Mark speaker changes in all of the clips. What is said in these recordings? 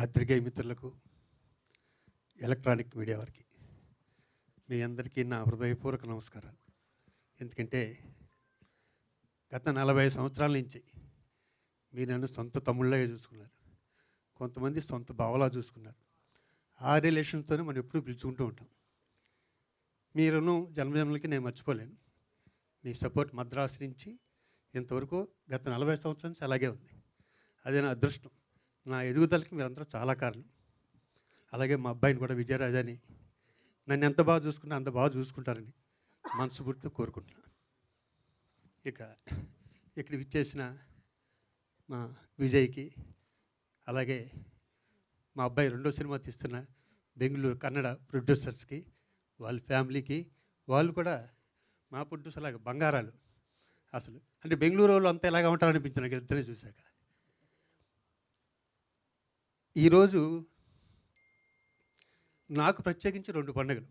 Speaker 1: పత్రికేయ మిత్రులకు electronic media వారికి మీ అందరికీ నా హృదయపూర్వక నమస్కారాలు. ఎందుకంటే గత నలభై సంవత్సరాల నుంచి మీరు నన్ను సొంత తమ్ముళ్ళగా చూసుకున్నారు. కొంతమంది సొంత బావలా చూసుకున్నారు. ఆ రిలేషన్స్తోనే మనం ఎప్పుడూ పిలుచుకుంటూ ఉంటాం. మీరును జన్మజన్మలకి నేను మర్చిపోలేను. మీ సపోర్ట్ మద్రాసు నుంచి ఇంతవరకు గత నలభై సంవత్సరాల నుంచి అలాగే ఉంది. అదే నా అదృష్టం. నా ఎదుగుదలకి మీరందరూ చాలా కారణం. అలాగే మా అబ్బాయిని కూడా విజయరాజాని నన్ను ఎంత బాగా చూసుకున్నా అంత బాగా చూసుకుంటారని మనస్ఫూర్తితో కోరుకుంటున్నాను ఇక ఇక్కడ విచ్చేసిన మా విజయ్కి అలాగే మా అబ్బాయి రెండో సినిమా తీస్తున్న బెంగళూరు కన్నడ ప్రొడ్యూసర్స్కి వాళ్ళ ఫ్యామిలీకి వాళ్ళు కూడా మా ప్రొడ్యూసర్ లాగా బంగారాలు అసలు. అంటే బెంగళూరు వాళ్ళు అంతా ఎలాగా ఉంటారనిపించిన నాకు ఇద్దరే చూశాక. ఈరోజు నాకు ప్రత్యేకించి రెండు పండుగలు.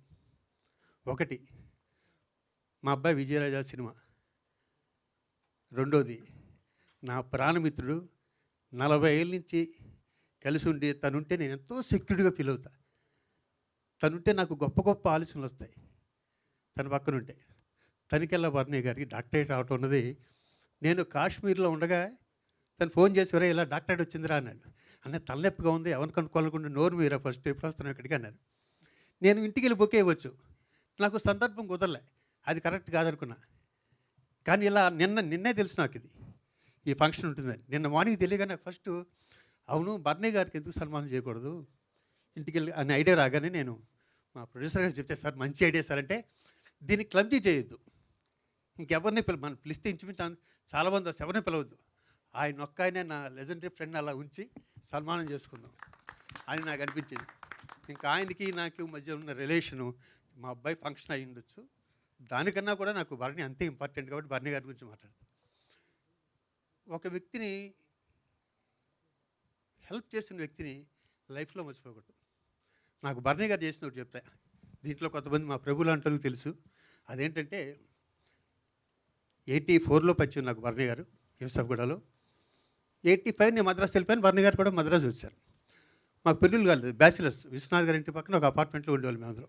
Speaker 1: ఒకటి మా అబ్బాయి విజయరాజా సినిమా. రెండోది నా ప్రాణమిత్రుడు నలభై ఏళ్ళ నుంచి కలిసి ఉండి తనుంటే నేను ఎంతో సెక్యూర్డ్గా ఫీల్ అవుతా. తనుంటే నాకు గొప్ప గొప్ప ఆలోచనలు వస్తాయి. తన పక్కనుంటే. తనికెళ్ళ వర్ణయ్య గారికి డాక్టరేట్ రావటం ఉన్నది నేను కాశ్మీర్లో ఉండగా తను ఫోన్ చేసి వరే ఇలా డాక్టరేట్ వచ్చిందిరా అన్నాడు. అన్న తలనొప్పిగా ఉంది ఎవరిని కనుక్కోవాలనుకుంటే నోరు మీరా ఫస్ట్ ఎప్పుడు వస్తున్నావు ఇక్కడికి అన్నారు నేను ఇంటికి వెళ్ళి బుక్ అయ్యవచ్చు నాకు సందర్భం కుదరలే. అది కరెక్ట్ కాదనుకున్నా. కానీ ఇలా నిన్న నిన్నే తెలుసు నాకు ఇది ఈ ఫంక్షన్ ఉంటుందని. నిన్న మార్నింగ్ తెలియగానే ఫస్ట్ అవును బర్నీ గారికి ఎందుకు సన్మానం చేయకూడదు? ఇంటికి వెళ్ళి అనే ఐడియా రాగానే నేను మా ప్రొడ్యూసర్ గారు చెప్తే సార్ మంచి ఐడియా సార్ అంటే దీన్ని క్లబ్జీ చేయొద్దు. ఇంకెవరిని పిల మనం పిలిస్తే ఇంచుమించు చాలామంది వస్తే ఎవరిని పిలవద్దు. ఆయన ఒక్క నా లెజెండరీ ఫ్రెండ్ అలా ఉంచి సన్మానం చేసుకుందాం. అని నాకు అనిపించింది. ఇంకా ఆయనకి నాకు మధ్య ఉన్న రిలేషను మా అబ్బాయి ఫంక్షన్ అయి ఉండొచ్చు. దానికన్నా కూడా నాకు భరణి అంతే ఇంపార్టెంట్ కాబట్టి భరణి గారి గురించి మాట్లాడతాను ఒక వ్యక్తిని హెల్ప్ చేసిన వ్యక్తిని లైఫ్లో మర్చిపోకూడదు. నాకు భరణి గారు చేసిన ఒకటి చెప్తా. దీంట్లో కొంతమంది మా ప్రభు లాంటి తెలుసు. అదేంటంటే ఎయిటీ ఫోర్లో పరిచయం నాకు భరణి గారు యూసఫ్గూడలో ఎయిటీ ఫైవ్ నేను మద్రాసు వెళ్ళిపోయాను. భరణి గారు కూడా మద్రాసు వచ్చారు. మాకు పెళ్ళిళ్ళు కాలేదు. బ్యాచిలర్స్. విశ్వనాథ్ గారి ఇంటి పక్కన ఒక అపార్ట్మెంట్లో ఉండేవాళ్ళు మేము అందరం.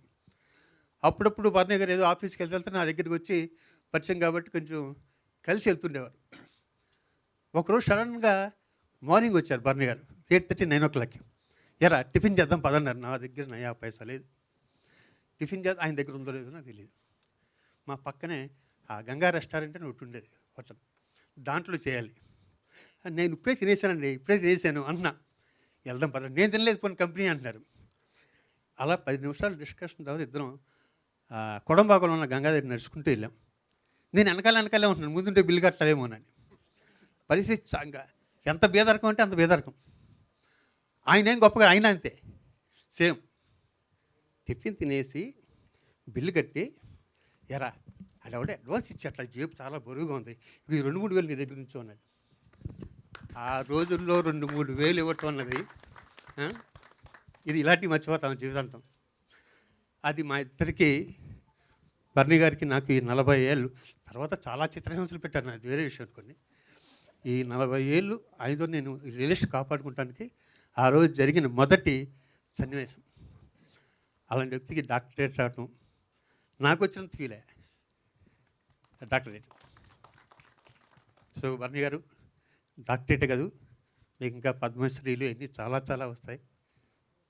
Speaker 1: అప్పుడప్పుడు భరణి గారు ఏదో ఆఫీస్కి వెళ్తే వెళ్తే నా దగ్గరికి వచ్చి పరిచయం కాబట్టి కొంచెం కలిసి వెళ్తుండేవారు. ఒకరోజు సడన్గా మార్నింగ్ వచ్చారు బర్ని గారు. ఎయిట్ థర్టీ నైన్ ఓ క్లాక్కి. ఎరా టిఫిన్ చేద్దాం పదన్నారు. నా దగ్గర నయా పైసా లేదు. టిఫిన్ చేద్దాం. ఆయన దగ్గర ఉందో లేదో నాకు తెలియదు మా పక్కనే ఆ గంగా రెస్టారెంట్ అని ఒకటి ఉండేది. హోటల్. దాంట్లో చేయాలి. నేను ఇప్పుడే తినేసానండి ఇప్పుడే తినేసాను అన్నా. వెళ్దాం పర్లేదు నేను తినలేదు కొన్ని కంపెనీ అంటున్నారు. అలా పది నిమిషాలు డిస్కషన్ తర్వాత ఇద్దరం ఆ, కొడంబాకులో ఉన్న గంగా నడుచుకుంటూ వెళ్ళాం. నేను వెనకాల వెనకాలే ఉంటున్నాను ముందుంటే బిల్లు కట్టలేమోనని పరిస్థితి ఎంత బేదరకం అంటే అంత బేదరకం. ఆయన ఏం గొప్పగా ఆయన అంతే. సేమ్. టిఫిన్ తినేసి బిల్లు కట్టి ఎరా అడవడే అడ్వాన్స్ అడ్వాన్స్ ఇచ్చేట్ల జేబు చాలా బరువుగా ఉంది. ఇది రెండు మూడు వేలు నీ దగ్గర నుంచి ఉన్నాడు ఆ రోజుల్లో రెండు మూడు వేలు ఇవ్వటం అన్నది ఇది ఇలాంటివి మర్చిపోతాం జీవితాంతం. అది మా ఇద్దరికి బర్ణి గారికి నాకు ఈ నలభై ఏళ్ళు తర్వాత చాలా చిత్రహింసలు పెట్టారు అది వేరే విషయం అనుకోండి. ఈ నలభై ఏళ్ళు ఐదో నేను రిలేషన్ కాపాడుకుంటానికి ఆ రోజు జరిగిన మొదటి సన్నివేశం. అలాంటి వ్యక్తికి డాక్టరేట్ రావటం నాకు వచ్చినంత ఫీలే డాక్టరేట్. సో బర్ణి గారు డాక్టరేట్ కాదు మీకు ఇంకా పద్మశ్రీలు ఇవన్నీ చాలా చాలా వస్తాయి.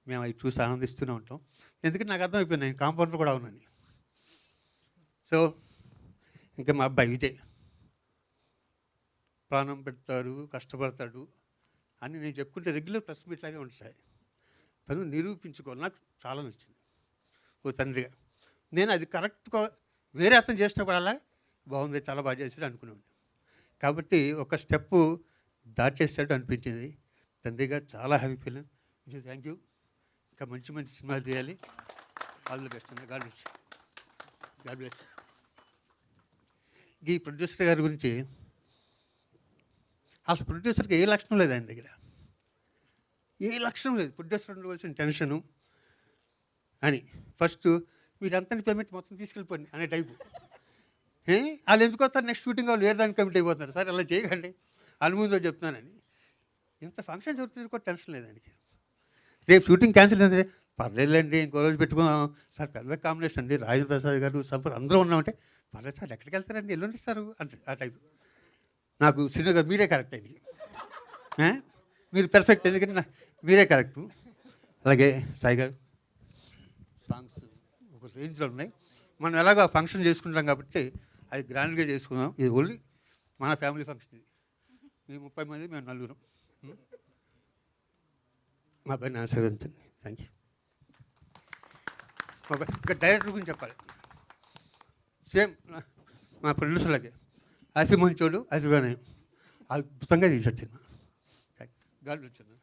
Speaker 1: మేము అవి చూసి ఆనందిస్తూనే ఉంటాం. ఎందుకంటే నాకు అర్థమైపోయింది నేను కాంపౌండర్ కూడా ఉన్నాను. సో ఇంకా మా అబ్బాయి విజయ్ ప్రాణం పెడతాడు కష్టపడతాడు అని నేను చెప్పుకుంటే రెగ్యులర్ ప్రెస్ మీట్ లాగే ఉంటాయి. తను నిరూపించుకోవాలి. నాకు చాలా నచ్చింది. ఓ తండ్రిగా. నేను అది కరెక్ట్గా వేరే అతను చేసినప్పుడల్లా బాగుంది చాలా బాగా చేశాడు అనుకున్నాను కాబట్టి ఒక స్టెప్పు దాటేస్తాడు అనిపించింది. తండ్రిగా చాలా హ్యాపీ ఫీల్ థ్యాంక్ యూ ఇంకా మంచి మంచి సినిమాలు తీయాలి. All the best God bless God bless ఈ ప్రొడ్యూసర్ గారి గురించి అసలు ప్రొడ్యూసర్కి ఏ లక్షణం లేదు ఆయన దగ్గర. ఏ లక్షణం లేదు. ప్రొడ్యూసర్ ఉండవలసిన టెన్షను అని. ఫస్ట్ మీరంతా పేమెంట్ మొత్తం తీసుకెళ్ళిపోండి అనే టైపు ఏ? వాళ్ళు ఎందుకు వస్తారు? నెక్స్ట్ షూటింగ్ వాళ్ళు వేరే దానికి కమిట్ అయిపోతున్నారు. సార్ అలా చేయకండి. వాళ్ళ చెప్తున్నానని ఇంత ఫంక్షన్ జరుగుతుంది కూడా టెన్షన్ లేదు ఆయనకి. రేపు షూటింగ్ క్యాన్సిల్ అయింది పర్లేదులేండి ఇంకో రోజు పెట్టుకున్నాం సార్ పెద్ద కాంబినేషన్ అండి. రాజేంద్ర ప్రసాద్ గారు సంపద అందరూ ఉన్నామంటే పర్లేదు సార్ ఎక్కడికి వెళ్తారండి? ఎల్లుండి ఇస్తారు అంటే ఆ టైప్ నాకు సినిమా గారు మీరే కరెక్ట్ అయింది మీరు పెర్ఫెక్ట్ ఎందుకంటే మీరే కరెక్ట్ అలాగే సాయి గారు సాంగ్స్ ఒక రేంజ్లో ఉన్నాయి. మనం ఎలాగో ఫంక్షన్ చేసుకుంటాం కాబట్టి అది గ్రాండ్గా చేసుకుందాం. ఇది ఓన్లీ మన ఫ్యామిలీ ఫంక్షన్ ఇది. మేము ముప్పై మంది మేము నలుగురం. మా పైన ఆశీర్వదించండి. థ్యాంక్ యూ ఒక ఇంకా డైరెక్టర్ గురించి చెప్పాలి. సేమ్ మా ప్రొడ్యూసర్లకి అతి మంచోడు అతిగానే అద్భుతంగా తీసాడు సినిమా. గాడ్ వచ్చాను